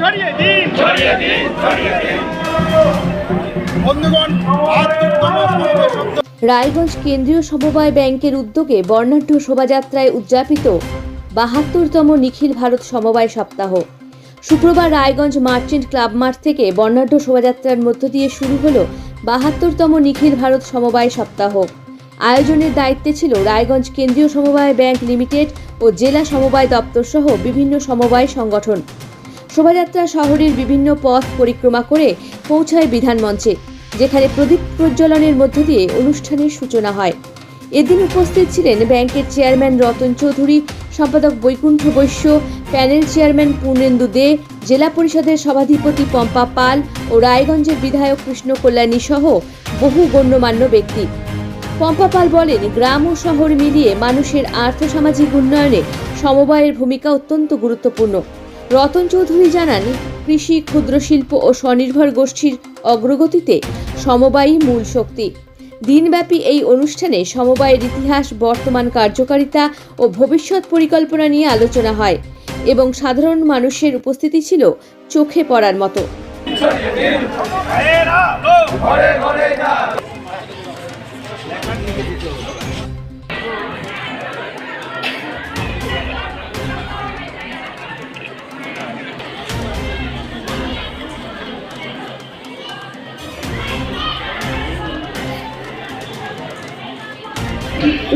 ছড়িয়ে দিন। ছড়িয়ে দিন ছড়িয়ে দিন। বন্ধুগণ বাহাত্তরতম সমবায় শব্দ রায়গঞ্জ কেন্দ্রীয় সমবায় ব্যাংকের উদ্যোগে বর্ণাঢ্য শোভাযাত্রায় উদযাপিত বাহাত্তরতম নিখিল ভারত সমবায় সপ্তাহ। শুক্রবার রায়গঞ্জ মার্চেন্ট ক্লাব মাঠ থেকে বর্ণাঢ্য শোভাযাত্রার মধ্য দিয়ে শুরু হলো বাহাত্তরতম নিখিল ভারত সমবায় সপ্তাহ। আয়োজনের দায়িত্বে ছিল রায়গঞ্জ কেন্দ্রীয় সমবায় ব্যাংক লিমিটেড ও জেলা সমবায় দপ্তর সহ বিভিন্ন সমবায় সংগঠন। শোভাযাত্রা শহরের বিভিন্ন পথ পরিক্রমা করে পৌঁছায় বিধানমঞ্চে যেখানে প্রদীপ প্রজ্বলনের মধ্য দিয়ে অনুষ্ঠানের সূচনা হয়। এদিন উপস্থিত ছিলেন ব্যাংকের চেয়ারম্যান রতন চৌধুরী, সম্পাদক বৈকুণ্ঠ বৈশ্য, প্যানেল চেয়ারম্যান পূর্ণেন্দু দে, জেলা পরিষদের সভাধিপতি পম্পা পাল ও রায়গঞ্জের বিধায়ক কৃষ্ণ কল্যাণী সহ বহু গণ্যমান্য ব্যক্তি। পম্পা পাল বলেন, গ্রাম ও শহর মিলিয়ে মানুষের আর্থসামাজিক উন্নয়নে সমবায়ের ভূমিকা অত্যন্ত গুরুত্বপূর্ণ। রতন চৌধুরী জানান, কৃষি, ক্ষুদ্র শিল্প ও স্বনির্ভর গোষ্ঠীর অগ্রগতিতে সমবায়ই মূল শক্তি। দিনব্যাপী এই অনুষ্ঠানে সমবায়ের ইতিহাস, বর্তমান কার্যকারিতা ও ভবিষ্যৎ পরিকল্পনা নিয়ে আলোচনা হয় এবং সাধারণ মানুষের উপস্থিতি ছিল চোখে পড়ার মতো।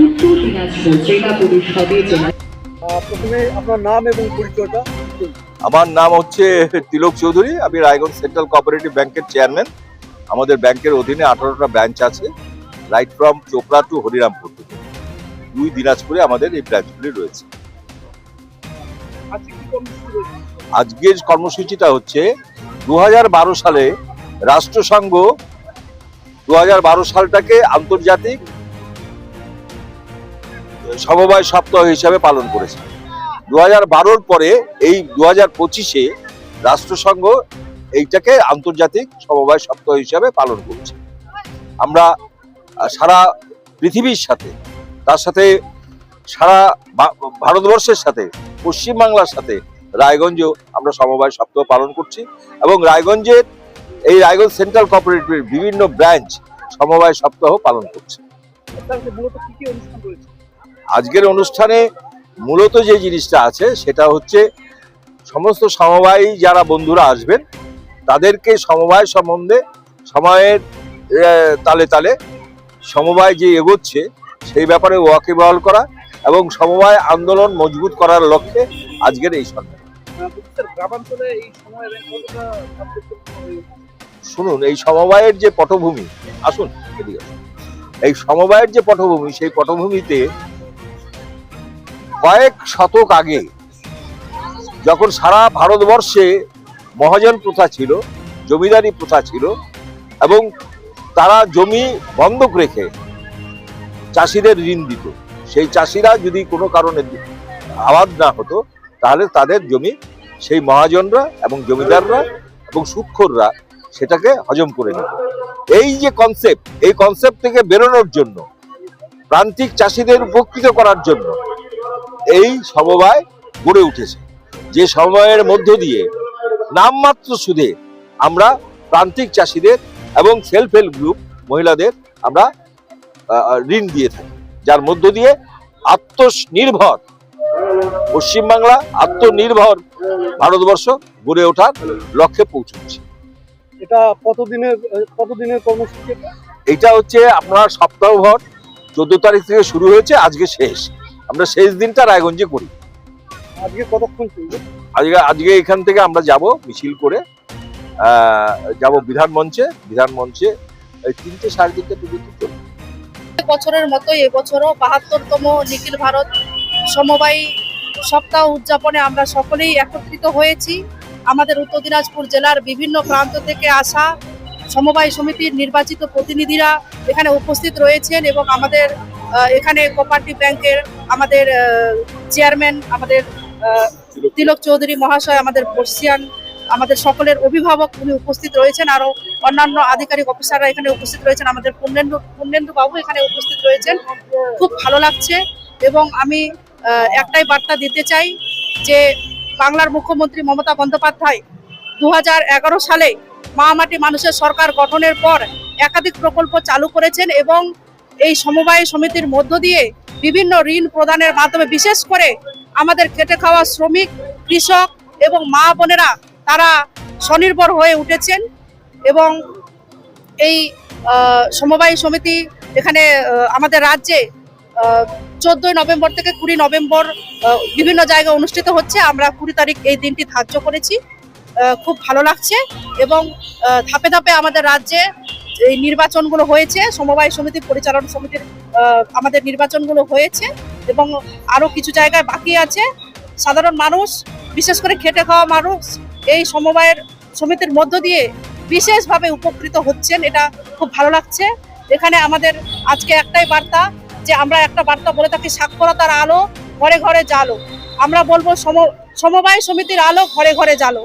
উত্তর দিনাজপুর জেলা পরিষদের জেলা প্রথমে আপনার নাম এবং পরিচয়টা আমার নাম হচ্ছে তিলক চৌধুরী। আমি রায়গঞ্জ সেন্ট্রাল কোঅপারেটিভ ব্যাংকের চেয়ারম্যান। আমাদের ব্যাংকের অধীনে আঠারোটা ব্রাঞ্চ আছে right from Chopra to Harirampur থেকে। দুই দিনাজপুরে আমাদের এই ব্রাঞ্চগুলি রয়েছে। আজকের কর্মসূচিটা হচ্ছে দু হাজার বারো সালে রাষ্ট্রসংঘ দু হাজার বারো সালটাকে আন্তর্জাতিক সমবায় সপ্তাহ হিসাবে পালন করেছে। দু হাজার বারোর পরে এই দু হাজার পঁচিশে রাষ্ট্রসংঘ এইটাকে আন্তর্জাতিক সমবায় সপ্তাহ হিসাবে পালন করছে। আমরা সারা পৃথিবীর সাথে, তার সাথে সারা ভারতবর্ষের সাথে, পশ্চিমবাংলার সাথে রায়গঞ্জেও আমরা সমবায় সপ্তাহ পালন করছি এবং রায়গঞ্জের এই রায়গঞ্জ সেন্ট্রাল কোঅপারেটিভের বিভিন্ন ব্রাঞ্চ সমবায় সপ্তাহ পালন করছে। আজকের অনুষ্ঠানে মূলত যে জিনিসটা আছে, সেটা হচ্ছে সমস্ত সমবায় যারা বন্ধুরা আসবেন, তাদেরকে সমবায় সম্বন্ধে, সময়ের তালে তালে সমবায় যে এগোচ্ছে, সেই ব্যাপারে ওয়াকিবহাল করা এবং সমবায় আন্দোলন মজবুত করার লক্ষ্যে আজকের এই উঠেছে? শুনুন, এই সমবায়ের যে পটভূমি আসুন। এই সমবায়ের যে পটভূমি, সেই পটভূমিতে কয়েক শতক আগে, যখন সারা ভারতবর্ষে মহাজন প্রথা ছিল, জমিদারি প্রথা ছিল, এবং তারা জমি বন্ধক রেখে চাষিদের ঋণ দিত, সেই চাষিরা যদি কোনো কারণে আবাদ না হতো, তাহলে তাদের জমি সেই মহাজনরা এবং জমিদাররা এবং সুৎখররা সেটাকে হজম করে নিত। এই যে কনসেপ্ট এই কনসেপ্ট থেকে বেরোনোর জন্য, প্রান্তিক চাষিদের উপকৃত করার জন্য এই সমবায় গড়ে উঠেছে। যে সমবায়ের মধ্য দিয়ে নামমাত্র সুদে আমরা প্রান্তিক চাষিদের এবং সেলফ হেল্প গ্রুপ মহিলাদের আমরা ঋণ দিয়ে থাকি। যার মধ্য দিয়ে আত্মনির্ভর পশ্চিমবাংলা আত্মনির্ভর ভারতবর্ষ গড়ে ওঠার লক্ষ্যে পৌঁছচ্ছে এটা কতদিনের কতদিনের কর্মসূচি এটা? এটা হচ্ছে আপনার সপ্তাহভর চোদ্দ তারিখ থেকে শুরু হয়েছে আজকে শেষ। আমরা শেষ দিনটা রায়গঞ্জে করি। আজকে কতক্ষণ চলবে আজকে আজকে এখান থেকে আমরা যাব মিছিল করে যাব বিধান মঞ্চে বিধান মঞ্চে এই তিনটে সাড়ে তিনটে পর্যন্ত চলবে? বছরের মতো এবছরও বাহাত্তরতম নিখিল ভারত সমবায় সপ্তাহ উদযাপনে আমরা সকলেই একত্রিত হয়েছি। আমাদের উত্তর দিনাজপুর জেলার বিভিন্ন প্রান্ত থেকে আসা সমবায় সমিতির নির্বাচিত প্রতিনিধিরা এখানে উপস্থিত রয়েছেন এবং আমাদের এখানে কোপারেটিভ ব্যাংকের আমাদের চেয়ারম্যান, আমাদের তিলক চৌধুরী মহাশয়, আমাদের বর্ষিয়ান, আমাদের সকলের অভিভাবক উনি উপস্থিত রয়েছেন। আরও অন্যান্য আধিকারিক অফিসাররা এখানে উপস্থিত রয়েছেন। আমাদের পূর্ণেন্দু পূর্ণেন্দু বাবু এখানে উপস্থিত রয়েছেন। খুব ভালো লাগছে এবং আমি একটাই বার্তা দিতে চাই যে বাংলার মুখ্যমন্ত্রী মমতা বন্দ্যোপাধ্যায় দু হাজার এগারো সালে মামাটি মানুষের সরকার গঠনের পর একাধিক প্রকল্প চালু করেছেন এবং এই সমবায় সমিতির মধ্য দিয়ে বিভিন্ন ঋণ প্রদানের মাধ্যমে, বিশেষ করে আমাদের খেটে খাওয়া শ্রমিক, কৃষক এবং মা বোনেরা তারা স্বনির্ভর হয়ে উঠেছেন এবং এই সমবায় সমিতি এখানে আমাদের রাজ্যে চোদ্দই নভেম্বর থেকে কুড়ি নভেম্বর বিভিন্ন জায়গায় অনুষ্ঠিত হচ্ছে। আমরা কুড়ি তারিখ এই দিনটি ধার্য করেছি। খুব ভালো লাগছে এবং ধাপে ধাপে আমাদের রাজ্যে এই নির্বাচনগুলো হয়েছে, সমবায় সমিতি, পরিচালন সমিতির আমাদের নির্বাচনগুলো হয়েছে এবং আরও কিছু জায়গায় বাকি আছে। সাধারণ মানুষ, বিশেষ করে খেটে খাওয়া মানুষ, এই সমবায়ের সমিতির মধ্য দিয়ে বিশেষভাবে উপকৃত হচ্ছেন, এটা খুব ভালো লাগছে। এখানে আমাদের আজকে একটাই বার্তা, যে আমরা একটা বার্তা বলে থাকি, সাক্ষরতার আলো ঘরে ঘরে জালো আমরা বলব সম, সমবায় সমিতির আলো ঘরে ঘরে জালো